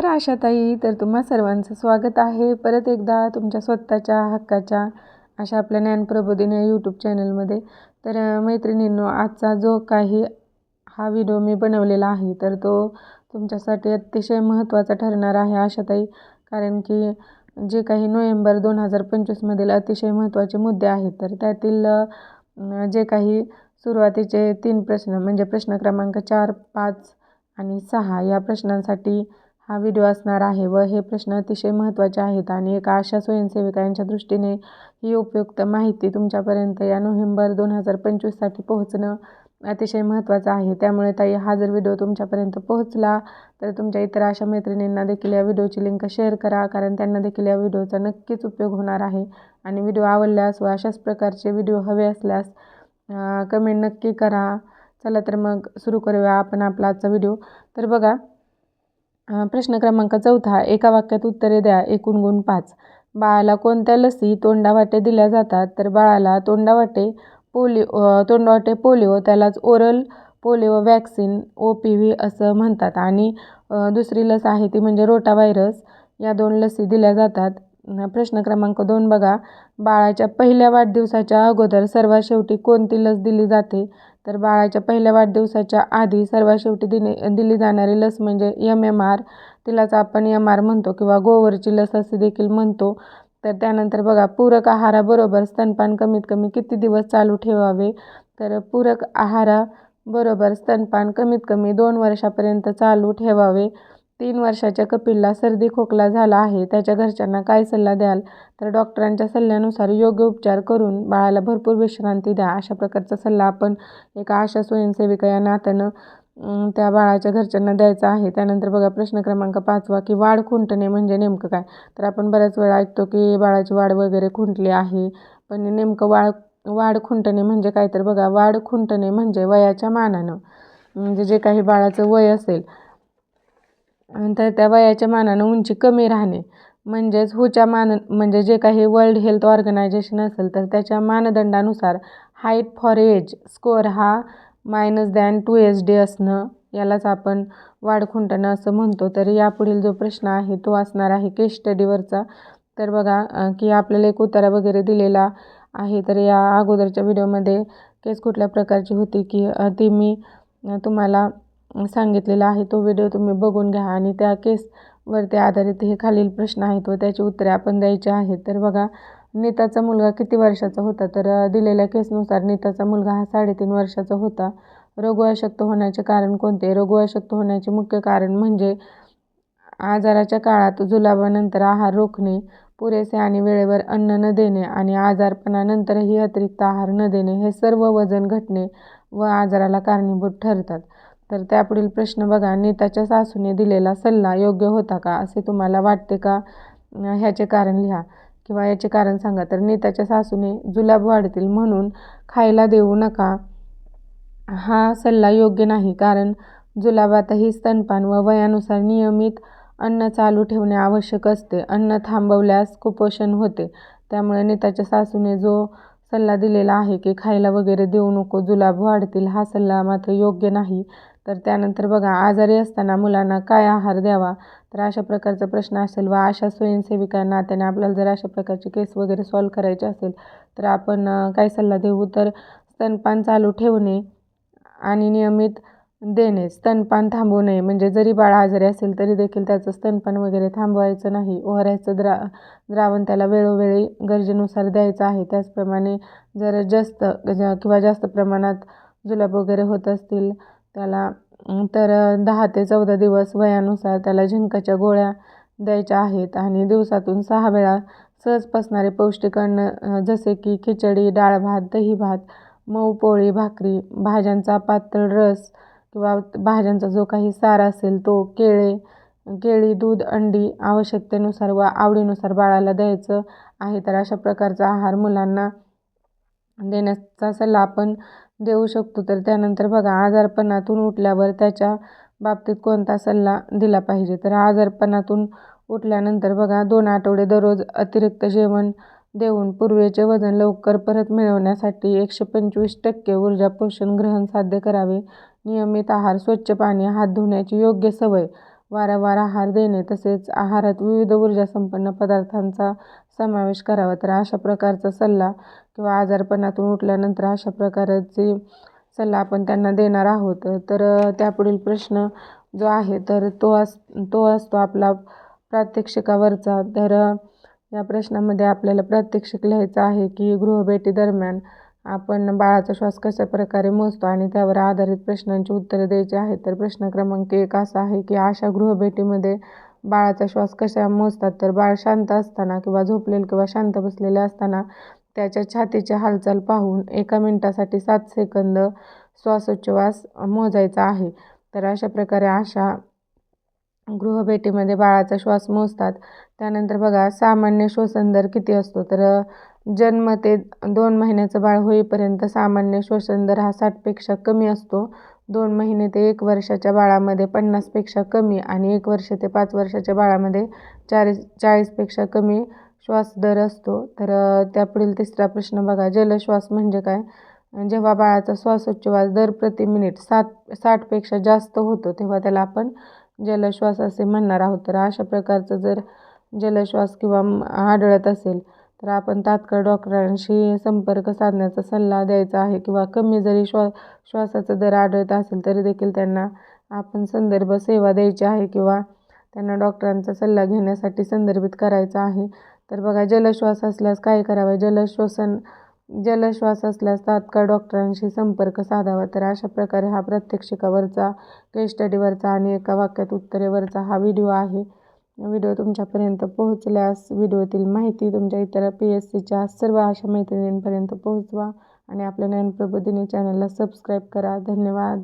तर आशाताई तर तुम्हा सर्वांचं स्वागत आहे. परत एकदा तुमच्या स्वतःच्या हक्काच्या अशा आपल्या ज्ञानप्रबोधिनी या यूट्यूब चॅनलमध्ये तर मैत्रिणींनो आजचा जो काही हा व्हिडिओ मी बनवलेला आहे तर तो तुमच्यासाठी अतिशय महत्त्वाचा ठरणार आहे आशाताई. कारण की जे काही नोव्हेंबर दोन हजार पंचवीसमधील अतिशय महत्त्वाचे मुद्दे आहेत तर त्यातील जे काही सुरुवातीचे तीन प्रश्न म्हणजे प्रश्न क्रमांक चार पाच आणि सहा या प्रश्नांसाठी हा व्हिडिओ असणार आहे व हे प्रश्न अतिशय महत्त्वाचे आहेत आणि एका अशा स्वयंसेविका यांच्या दृष्टीने ही उपयुक्त माहिती तुमच्यापर्यंत या नोव्हेंबर दोन हजार पंचवीससाठी पोहोचणं अतिशय महत्त्वाचं आहे. त्यामुळे ताई हा जर व्हिडिओ तुमच्यापर्यंत पोहोचला तर तुमच्या इतर अशा मैत्रिणींना देखील या व्हिडिओची लिंक शेअर करा कारण त्यांना देखील या व्हिडिओचा नक्कीच उपयोग होणार आहे. आणि व्हिडिओ आवडल्यास व अशाच प्रकारचे व्हिडिओ हवे असल्यास कमेंट नक्की करा. चला तर मग सुरू करूया आपण आपला आजचा व्हिडिओ. तर बघा प्रश्न क्रमांक चौथा एका वाक्यात उत्तरे द्या एकूण गुण पाच. बाळाला कोणत्या लसी तोंडावाटे दिल्या जातात? तर बाळाला तोंडावाटे पोलिओ तोंडावाटे पोलिओ त्यालाच oral polio vaccine O P V असं म्हणतात. आणि दुसरी लस आहे ती म्हणजे रोटा व्हायरस या दोन लसी दिल्या जातात. प्रश्न क्रमांक दोन बघा. बाळाच्या पहिल्या वाढदिवसाच्या अगोदर सर्वात शेवटी कोणती लस दिली जाते? तर बाळाच्या पहिल्या वाढदिवसाच्या आधी सर्वात शेवटी दिने दिली जाणारी लस म्हणजे यम एम आर तिलाच आपण यम आर म्हणतो किंवा गोवरची लस असे देखील म्हणतो. तर त्यानंतर बघा पूरक आहाराबरोबर स्तनपान कमीत कमी किती दिवस चालू ठेवावे? तर पूरक आहाराबरोबर स्तनपान कमीत कमी दोन वर्षापर्यंत चालू ठेवावे. तीन वर्षाच्या कपिलला सर्दी खोकला झाला आहे. त्याच्या घरच्यांना काय सल्ला द्याल? तर डॉक्टरांच्या सल्ल्यानुसार योग्य उपचार करून बाळाला भरपूर विश्रांती द्या अशा प्रकारचा सल्ला आपण एका आशा स्वयंसेविका या नात्यानं त्या बाळाच्या घरच्यांना द्यायचा आहे. त्यानंतर बघा प्रश्न क्रमांक पाचवा की वाढ खुंटणे म्हणजे नेमकं काय? तर आपण बऱ्याच वेळा ऐकतो की बाळाची वाढ वगैरे खुंटली आहे पण नेमकं वाढ वाढ खुंटणे म्हणजे काय? तर बघा वाढ खुंटणे म्हणजे वयाच्या मानानं म्हणजे जे काही बाळाचं वय असेल तर त्या वयाच्या मानानं उंची कमी राहणे. म्हणजेच हुच्या मान म्हणजे जे काही वर्ल्ड हेल्थ ऑर्गनायझेशन असेल तर त्याच्या मानदंडानुसार हाईट फॉर एज स्कोअर हा minus than two H D असणं यालाच आपण वाढ खुंटणं असं म्हणतो. तर यापुढील जो प्रश्न आहे तो असणार आहे केस स्टडीवरचा तर बघा की आपल्याला एक उतारा वगैरे दिलेला आहे. तर या अगोदरच्या व्हिडिओमध्ये केस कुठल्या प्रकारची होती की ती मी तुम्हाला सांगितलेला आहे तो व्हिडिओ तुम्ही बघून घ्या. आणि त्या केसवरती आधारित हे खालील प्रश्न आहेत व त्याची उत्तरे आपण द्यायची आहेत. तर बघा नीताचा मुलगा किती वर्षाचा होता? तर दिलेल्या केसनुसार नीताचा मुलगा हा साडेतीन वर्षाचा होता. रघु अशक्त होण्याचे कारण कोणते? रघु अशक्त होण्याचे मुख्य कारण म्हणजे आजाराच्या काळात जुलाबानंतर आहार रोखणे पुरेसे आणि वेळेवर अन्न न देणे आणि आजारपणानंतरही अतिरिक्त आहार न देणे हे सर्व वजन घटणे व आजाराला कारणीभूत ठरतात. तर त्यापुढील प्रश्न बघा नेताच्या सासूने दिलेला सल्ला योग्य होता का? असे तुम्हाला वाटते का? ह्याचे कारण लिहा. किंवा याचे कारण सांगा. तर नेताच्या सासूने जुलाब वाढतील म्हणून खायला देऊ नका. हा सल्ला योग्य नाही कारण जुलाबातही स्तनपान व वयानुसार नियमित अन्न चालू ठेवणे आवश्यक असते. अन्न थांबवल्यास कुपोषण होते. त्यामुळे नेताच्या सासूने जो सल्ला दिलेला आहे की खायला वगैरे देऊ नको जुलाब वाढतील हा सल्ला मात्र योग्य नाही. तर त्यानंतर बघा आजारी असताना मुलांना काय आहार द्यावा? तर अशा प्रकारचा प्रश्न असेल व अशा स्वयंसेविकांना त्याने आपल्याला जर अशा प्रकारची केस वगैरे सॉल्व करायचे असेल तर आपण काय सल्ला देऊ? तर स्तनपान चालू ठेवणे आणि नियमित देणे. स्तनपान थांबवू नये. म्हणजे जरी बाळ आजारी असेल तरी देखील त्याचं स्तनपान वगैरे थांबवायचं नाही. ओहऱ्याचं द्रा द्रावण त्याला वेळोवेळी गरजेनुसार द्यायचं आहे. त्याचप्रमाणे जर जास्त किंवा जास्त प्रमाणात जुलाब वगैरे होत असतील त्याला तर दहा ते चौदा दिवस वयानुसार त्याला झिंकाच्या गोळ्या द्यायच्या आहेत आणि दिवसातून सहा वेळा सहज पसणारे पौष्टिक अन्न जसे की खिचडी डाळ भात दही भात मऊ पोळी भाकरी भाज्यांचा पातळ रस किंवा भाज्यांचा जो काही सार असेल तो केळे केळी दूध अंडी आवश्यकतेनुसार व आवडीनुसार बाळाला द्यायचं आहे. तर अशा प्रकारचा आहार मुलांना देण्याचा सल्ला आपण देऊ शकतो. तर त्यानंतर बघा आजारपणातून उठल्यावर त्याच्या बाबतीत कोणता सल्ला दिला पाहिजे? तर आजारपणातून उठल्यानंतर बघा दोन आठवडे दररोज अतिरिक्त जेवण देऊन पूर्वेचे वजन लवकर परत मिळवण्यासाठी एकशे पंचवीस टक्के ऊर्जा पोषण ग्रहण साध्य करावे. नियमित आहार स्वच्छ पाणी हात धुण्याची योग्य सवय वारंवार आहार देणे तसेच आहारात विविध ऊर्जा संपन्न पदार्थांचा समावेश करावा. तर अशा प्रकारचा सल्ला किंवा आजारपणातून उठल्यानंतर अशा प्रकारचे सल्ला आपण त्यांना देणार आहोत. तर त्यापुढील प्रश्न जो आहे तर तो अस तो असतो आपला प्रात्यक्षिकावरचा. तर या प्रश्नामध्ये आपल्याला प्रात्यक्षिक लिहायचं आहे की गृहभेटी दरम्यान आपण बाळाचा श्वास कशा प्रकारे मोजतो आणि त्यावर आधारित प्रश्नांची उत्तरे द्यायची आहेत तर प्रश्न क्रमांक एक असा आहे की अशा गृहभेटीमध्ये बाळाचा श्वास कशा मोजतात? तर बाळ शांत असताना किंवा झोपलेलं किंवा शांत बसलेले असताना त्याच्या छातीची हालचाल पाहून एका मिनटासाठी सात सेकंद श्वासोच्छ्वास मोजायचा आहे. तर अशा प्रकारे अशा गृहभेटीमध्ये बाळाचा श्वास मोजतात. त्यानंतर बघा सामान्य श्वसन दर किती असतो? तर जन्म ते दोन महिन्याचं बाळ होईपर्यंत सामान्य श्वसन दर हा साठपेक्षा कमी असतो. दोन महिने ते एक वर्षाच्या बाळामध्ये पन्नासपेक्षा कमी आणि एक वर्ष ते पाच वर्षाच्या बाळामध्ये चाळीस चाळीसपेक्षा कमी श्वास दर असतो. तर त्यापुढील तिसरा प्रश्न बघा. जलश्वास म्हणजे काय? जेव्हा बाळाचा श्वासोच्छवास दर प्रति मिनिट सात साठपेक्षा जास्त होतो तेव्हा त्याला आपण जलश्वास असे म्हणणार आहोत. तर अशा प्रकारचं जर जलश्वास किंवा आढळत असेल तर आपण तात्काळ डॉक्टरांशी संपर्क साधण्याचा सल्ला द्यायचा आहे किंवा कमी जरी श्वा श्वासाचा दर आढळत असेल तरी देखील त्यांना आपण संदर्भ सेवा द्यायची आहे किंवा त्यांना डॉक्टरांचा सल्ला घेण्यासाठी संदर्भित करायचा आहे. तर बघा जलश्वास असल्यास काय करावं? जलश्वसन जलश्वास असल्यास तात्काळ डॉक्टरांशी संपर्क साधावा. तर अशा प्रकारे हा प्रात्यक्षिकावरचा केस स्टडीवरचा आणि एका वाक्यात उत्तरेवरचा हा व्हिडिओ आहे. व्हिडिओ तुमच्यापर्यंत पोहोचल्यास व्हिडिओतील माहिती तुमच्या इतर पी एस सीच्या सर्व अशा मैत्रिणींपर्यंत पोहोचवा. आणि आपल्या ज्ञानप्रबोधिनी चॅनलला सबस्क्राईब करा. धन्यवाद.